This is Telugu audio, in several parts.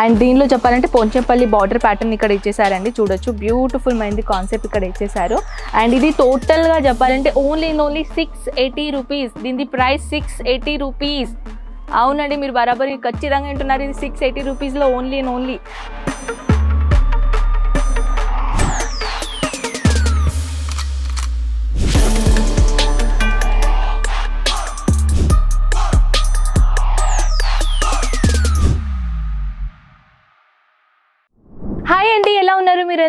అండ్ దీనిలో చెప్పాలంటే పొంచెంపల్లి బార్డర్ ప్యాటర్న్ ఇక్కడ ఇచ్చేసారండి. చూడొచ్చు. బ్యూటిఫుల్ మైంది కాన్సెప్ట్ ఇక్కడ ఇచ్చేసారు. అండ్ ఇది టోటల్గా చెప్పాలంటే only only six eighty rupees దీని ప్రైస్ సిక్స్ ఎయిటీ రూపీస్ అవునండి మీరు బరాబర్ ఖచ్చితంగా వింటున్నారు. ఇది సిక్స్ ఎయిటీ రూపీస్లో ఓన్లీ అండ్ ఓన్లీ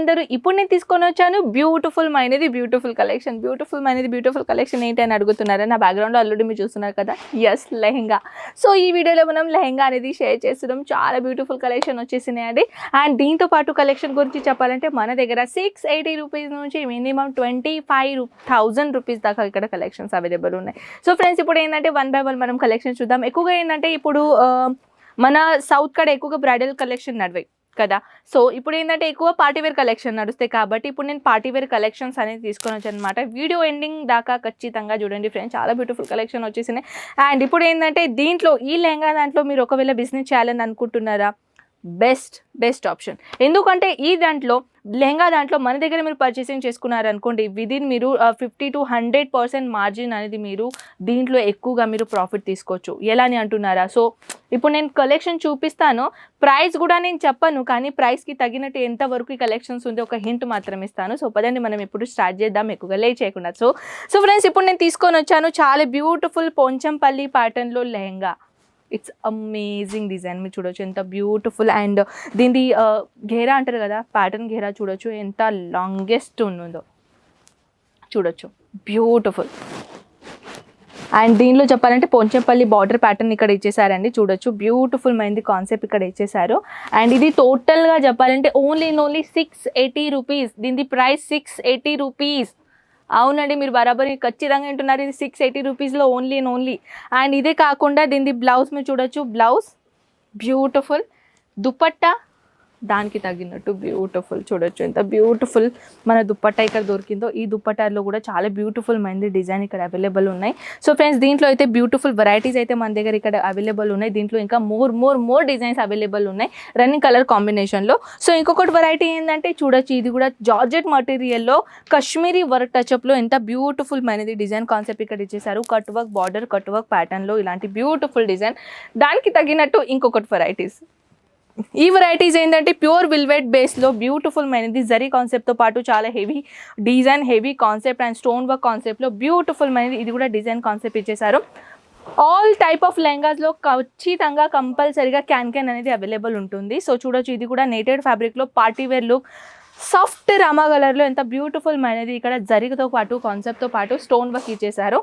ఉన్నారు ఇప్పుడు నేను తీసుకొని వచ్చాను బ్యూటిఫుల్ మైనది బ్యూటిఫుల్ కలెక్షన్ బ్యూటిఫుల్ మైనది బ్యూటిఫుల్ కలెక్షన్ ఏంటి అని అడుగుతున్నారు? నా బ్యాక్గ్రౌండ్లో ఆల్రెడీ మీరు చూస్తున్నారు కదా? ఎస్ లెహెంగా. సో ఈ వీడియోలో మనం లెహెంగా అనేది షేర్ చేస్తున్నాం. చాలా బ్యూటిఫుల్ కలెక్షన్ వచ్చేసినాయండి అండ్. దీంతో పాటు కలెక్షన్ గురించి చెప్పాలంటే మన దగ్గర సిక్స్ ఎయిటీ రూపీస్ నుంచి minimum twenty five thousand rupees దాకా ఇక్కడ కలెక్షన్స్ అవైలబుల్ ఉన్నాయి. సో ఫ్రెండ్స్ ఇప్పుడు ఏంటంటే వన్ బై వన్ మనం కలెక్షన్ చూద్దాం. ఎక్కువగా ఏంటంటే ఇప్పుడు మన సౌత్ కాడ ఎక్కువగా బ్రైడల్ కలెక్షన్ నడివాయి కదా. సో ఇప్పుడు ఏంటంటే ఎక్కువ పార్టీవేర్ కలెక్షన్ నడుస్తాయి కాబట్టి ఇప్పుడు నేను పార్టీవేర్ కలెక్షన్స్ అనేది తీసుకొని వచ్చాను అనమాట వీడియో ఎండింగ్ దాకా ఖచ్చితంగా చూడండి ఫ్రెండ్స్. చాలా బ్యూటిఫుల్ కలెక్షన్ వచ్చేసినాయి. అండ్ ఇప్పుడు ఏంటంటే దీంట్లో ఈ లెహంగా దాంట్లో మీరు ఒకవేళ బిజినెస్ చేయాలని అనుకుంటున్నారా? Best best option. ఎందుకంటే ఈ దాంట్లో లెహంగా దాంట్లో మన దగ్గర మీరు పర్చేసింగ్ చేసుకున్నారనుకోండి విదిన్ మీరు fifty to hundred percent margin అనేది మీరు దీంట్లో ఎక్కువగా మీరు ప్రాఫిట్ తీసుకోవచ్చు. ఎలా అని అంటున్నారా? సో ఇప్పుడు నేను కలెక్షన్ చూపిస్తాను. ప్రైస్ కూడా నేను చెప్పను కానీ ప్రైస్కి తగినట్టు ఎంతవరకు ఈ కలెక్షన్స్ ఉంది ఒక హింట్ మాత్రం ఇస్తాను. సో పదండి మనం ఇప్పుడు స్టార్ట్ చేద్దాం ఎక్కువగా లే చేయకుండా. సో సో ఫ్రెండ్స్ ఇప్పుడు నేను తీసుకొని వచ్చాను చాలా బ్యూటిఫుల్ పొంచంపల్లి ప్యాటర్న్లో లెహంగా. ఇట్స్ అమేజింగ్ డిజైన్ మీరు చూడొచ్చు ఎంత బ్యూటిఫుల్ అండ్ దీని ఘేరా అంటారు కదా ప్యాటర్న్ ఘేరా చూడొచ్చు ఎంత లాంగెస్ట్ ఉందో చూడొచ్చు బ్యూటిఫుల్ అండ్ దీనిలో చెప్పాలంటే పొంచెంపల్లి బార్డర్ ప్యాటర్న్ ఇక్కడ ఇచ్చేసారండి చూడొచ్చు బ్యూటిఫుల్ మైంది కాన్సెప్ట్ ఇక్కడ ఇచ్చేసారు. అండ్ ఇది టోటల్గా చెప్పాలంటే only only six eighty rupees దీని ప్రైస్ సిక్స్ ఎయిటీ రూపీస్ అవునండి మీరు బరాబర్ ఖచ్చితంగా వింటున్నారు. ఇది సిక్స్ ఎయిటీ రూపీస్లో ఓన్లీ అండ్ ఓన్లీ అండ్ ఇదే కాకుండా దీనిది బ్లౌజ్ మీరు చూడొచ్చు. బ్లౌజ్ బ్యూటిఫుల్ దుపట్టా దానికి తగినట్టు బ్యూటిఫుల్ చూడొచ్చు. ఎంత బ్యూటిఫుల్ మన దుప్పట్టా ఇక్కడ దొరికిందో ఈ దుప్పటాలో కూడా చాలా బ్యూటిఫుల్ మైంది డిజైన్ ఇక్కడ అవైలబుల్ ఉన్నాయి. సో ఫ్రెండ్స్ దీంట్లో అయితే బ్యూటిఫుల్ వెరైటీస్ అయితే మన దగ్గర ఇక్కడ అవైలబుల్ ఉన్నాయి. దీంట్లో ఇంకా more more more designs available ఉన్నాయి రన్నింగ్ కలర్ కాంబినేషన్లో సో ఇంకొకటి వెరైటీ ఏంటంటే చూడొచ్చు ఇది కూడా జార్జెట్ మటీరియల్లో కశ్మీరీ వర్క్ టచ్అప్లో ఎంత బ్యూటిఫుల్ మైనది డిజైన్ కాన్సెప్ట్ ఇక్కడ ఇచ్చేసారు cut work border cut work ప్యాటర్న్లో ఇలాంటి బ్యూటిఫుల్ డిజైన్ దానికి తగినట్టు ఇంకొకటి వెరైటీస్ ఈ వెరైటీస్ ఏంటంటే ప్యూర్ విల్వెట్ బేస్లో బ్యూటిఫుల్ మైనది జరీ కాన్సెప్ట్తో పాటు చాలా heavy design heavy concept and stone work కాన్సెప్ట్లో బ్యూటిఫుల్ మైనది ఇది కూడా డిజైన్ కాన్సెప్ట్ ఇచ్చేసారు ఆల్ టైప్ ఆఫ్ లెహంగాస్లో ఖచ్చితంగా కంపల్సరీగా క్యాన్ క్యాన్ అనేది అవైలబుల్ ఉంటుంది. సో చూడొచ్చు ఇది కూడా నేటెడ్ ఫ్యాబ్రిక్లో పార్టీ వేర్ లుక్ సాఫ్ట్ రామా కలర్లో ఎంత బ్యూటిఫుల్ మైనది ఇక్కడ జరిగతో పాటు కాన్సెప్ట్తో పాటు స్టోన్ వర్క్ ఇచ్చేసారు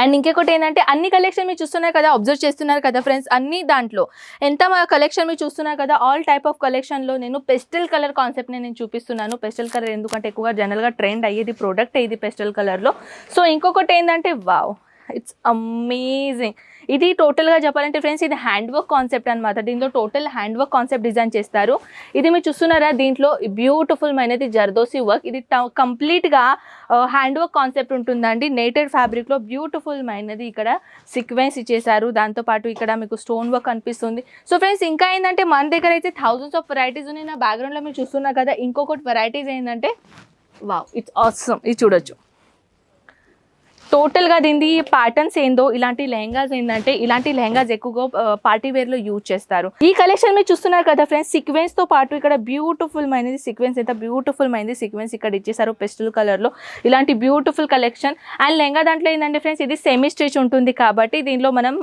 అండ్ ఇంకొకటి ఏంటంటే అన్ని కలెక్షన్ మీరు చూస్తున్నారు కదా అబ్జర్వ్ చేస్తున్నారు కదా ఫ్రెండ్స్ అన్ని దాంట్లో. ఎంత మా కలెక్షన్ మీరు చూస్తున్నారు కదా ఆల్ టైప్ ఆఫ్ కలెక్షన్లో నేను పెస్టల్ కలర్ కాన్సెప్ట్ని నేను చూపిస్తున్నాను. పెస్టల్ కలర్ ఎందుకంటే ఎక్కువగా జనరల్గా ట్రెండ్ అయ్యేది ప్రోడక్ట్ ఇది పెస్టల్ కలర్లో సో ఇంకొకటి ఏంటంటే వావ్ ఇట్స్ అమేజింగ్ ఇది టోటల్గా చెప్పాలంటే ఫ్రెండ్స్ ఇది హ్యాండ్ వర్క్ కాన్సెప్ట్ అనమాట దీంట్లో total hand work concept design చేస్తారు. ఇది మీరు చూస్తున్నారా? దీంట్లో బ్యూటిఫుల్ మైనది జర్దోసి వర్క్ ఇది కంప్లీట్గా హ్యాండ్ వర్క్ కాన్సెప్ట్ ఉంటుందండి. నేటెడ్ ఫ్యాబ్రిక్లో బ్యూటిఫుల్ మైనది ఇక్కడ సీక్వెన్స్ ఇచ్చేసారు దాంతోపాటు ఇక్కడ మీకు స్టోన్ వర్క్ అనిపిస్తుంది. సో ఫ్రెండ్స్ ఇంకా ఏంటంటే మన దగ్గర అయితే థౌజండ్స్ ఆఫ్ వెరైటీస్ ఉన్నాయి. నా బ్యాక్గ్రౌండ్లో మీరు చూస్తున్నారు కదా ఇంకొకటి వెరైటీస్ ఏంటంటే వావ్ ఇట్స్ ఆసమ్ ఇది చూడొచ్చు. టోటల్గా దీని ప్యాటర్న్స్ ఏందో ఇలాంటి లెహంగాస్ ఏంటంటే ఇలాంటి లెహంగాస్ ఎక్కువగా పార్టీ వేర్లో యూజ్ చేస్తారు. ఈ కలెక్షన్ మీరు చూస్తున్నారు కదా ఫ్రెండ్స్ సీక్వెన్స్తో పాటు ఇక్కడ బ్యూటిఫుల్ మైనది సీక్వెన్స్ ఎంత బ్యూటిఫుల్ మైనది సీక్వెన్స్ ఇక్కడ ఇచ్చేసారు పెస్టల్ కలర్లో ఇలాంటి బ్యూటిఫుల్ కలెక్షన్ అండ్ లెహంగా దాంట్లో ఏంటంటే ఫ్రెండ్స్ ఇది సెమీ స్టిచ్ ఉంటుంది కాబట్టి దీనిలో మనం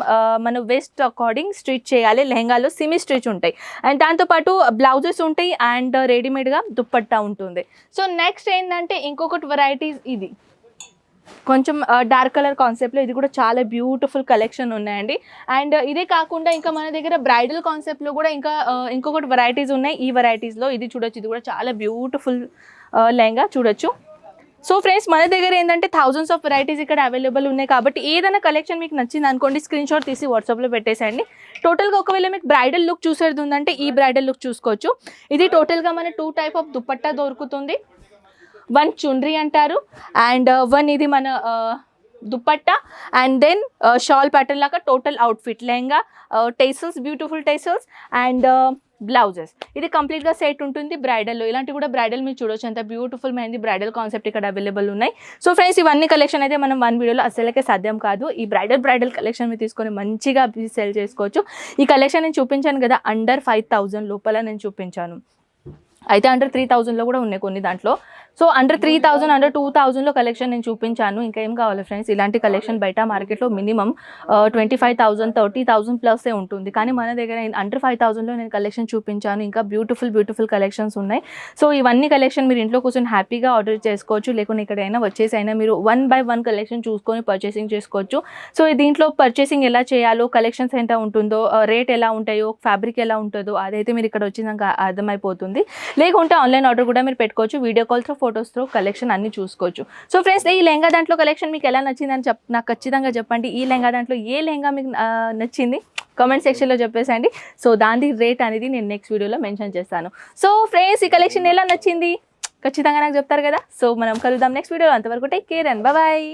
మన వెస్ట్ అకార్డింగ్ స్టిచ్ చేయాలి. లెహంగాలో సెమీ స్టిచ్ ఉంటాయి. అండ్ దాంతోపాటు బ్లౌజెస్ ఉంటాయి అండ్ రెడీమేడ్గా దుప్పట్టా ఉంటుంది. సో నెక్స్ట్ ఏంటంటే ఇంకొకటి వెరైటీస్ ఇది. కొంచెం డార్క్ కలర్ కాన్సెప్ట్లో ఇది కూడా చాలా బ్యూటిఫుల్ కలెక్షన్ ఉన్నాయండి. అండ్ ఇదే కాకుండా ఇంకా మన దగ్గర బ్రైడల్ కాన్సెప్ట్లో కూడా ఇంకా ఇంకొకటి వెరైటీస్ ఉన్నాయి. ఈ వెరైటీస్లో ఇది చూడొచ్చు. ఇది కూడా చాలా బ్యూటిఫుల్ లెహంగా చూడొచ్చు. సో ఫ్రెండ్స్ మన దగ్గర ఏంటంటే థౌజండ్స్ ఆఫ్ వెరైటీస్ ఇక్కడ అవైలబుల్ ఉన్నాయి కాబట్టి ఏదైనా కలెక్షన్ మీకు నచ్చింది అనుకోండి స్క్రీన్ షాట్ తీసి వాట్సాప్లో పెట్టేసేయండి. టోటల్గా ఒకవేళ మీకు బ్రైడల్ లుక్ చూసేది ఉందంటే ఈ బ్రైడల్ లుక్ చూసుకోవచ్చు. ఇది టోటల్గా మన టూ టైప్ ఆఫ్ దుపట్టా దొరుకుతుంది. వన్ చుండ్రీ అంటారు. అండ్ uh, వన్ ఇది మన uh, dupatta. And then uh, shawl pattern లాగా total outfit lehenga tassels beautiful tassels and blouses. ఇది కంప్లీట్గా సెట్ ఉంటుంది బ్రైడల్లో. ఇలాంటి కూడా బ్రైడల్ మీరు చూడొచ్చు. అంత బ్యూటిఫుల్ మైంది బ్రైడల్ కాన్సెప్ట్ ఇక్కడ అవైలబుల్ ఉన్నాయి. సో ఫ్రెండ్స్ ఇవన్నీ కలెక్షన్ అయితే మనం వన్ వీడియోలో అసలుకే సాధ్యం కాదు. ఈ బ్రైడల్ బ్రైడల్ కలెక్షన్ మీరు తీసుకొని మంచిగా సెల్ చేసుకోవచ్చు. ఈ కలెక్షన్ నేను చూపించాను కదా అండర్ ఫైవ్ థౌజండ్ లోపల నేను చూపించాను. అయితే అండర్ త్రీ థౌజండ్లో కూడా ఉన్నాయి కొన్ని దాంట్లో. So under three thousand under two థౌజండ్లో కలెక్షన్ నేను చూపించాను. ఇంకా ఏం కావాలి ఫ్రెండ్స్ ఇలాంటి కలెక్షన్ బయట మార్కెట్లో minimum twenty five thousand thirty thousand ప్లస్ే ఉంటుంది. కానీ మన దగ్గర అండర్ ఫైవ్ థౌసండ్లో నేను కలెక్షన్ చూపించాను. ఇంకా బ్యూటిఫుల్ బ్యూటిఫుల్ కలెక్షన్స్ ఉన్నాయి. సో ఇవన్నీ కలెక్షన్ మీరు ఇంట్లో కూర్చొని హ్యాపీగా ఆర్డర్ చేసుకోవచ్చు. లేకుంటే ఎక్కడైనా వచ్చేసి అయినా మీరు వన్ బై వన్ కలెక్షన్ చూసుకొని పర్చేసింగ్ చేసుకోవచ్చు. సో దీంట్లో పర్చేసింగ్ ఎలా చేయాలో కలెక్షన్స్ ఎంత ఉంటుందో రేట్ ఎలా ఉంటాయో ఫ్యాబ్రిక్ ఎలా ఉంటుందో అదైతే మీరు ఇక్కడ వచ్చినాక అర్థమైపోతుంది. లేకుంటే ఆన్లైన్ ఆర్డర్ కూడా మీరు పెట్టుకోవచ్చు. వీడియో కాల్స్తో ఫొటోస్తో కలెక్షన్ అన్ని చూసుకోవచ్చు. సో ఫ్రెండ్స్ ఈ లెహంగా దాంట్లో కలెక్షన్ మీకు ఎలా నచ్చిందని చెప్ నాకు ఖచ్చితంగా చెప్పండి. ఈ లెహంగా దాంట్లో ఏ లెహంగా మీకు నచ్చింది? కామెంట్ సెక్షన్లో చెప్పేసండి. సో దాని రేట్ అనేది నేను నెక్స్ట్ వీడియోలో మెన్షన్ చేస్తాను. సో ఫ్రెండ్స్ ఈ కలెక్షన్ ఎలా నచ్చింది? ఖచ్చితంగా నాకు చెప్తారు కదా. సో మనం కలుద్దాం నెక్స్ట్ వీడియోలో అంతవరకు టేక్ కేర్ అండ్ బాయ్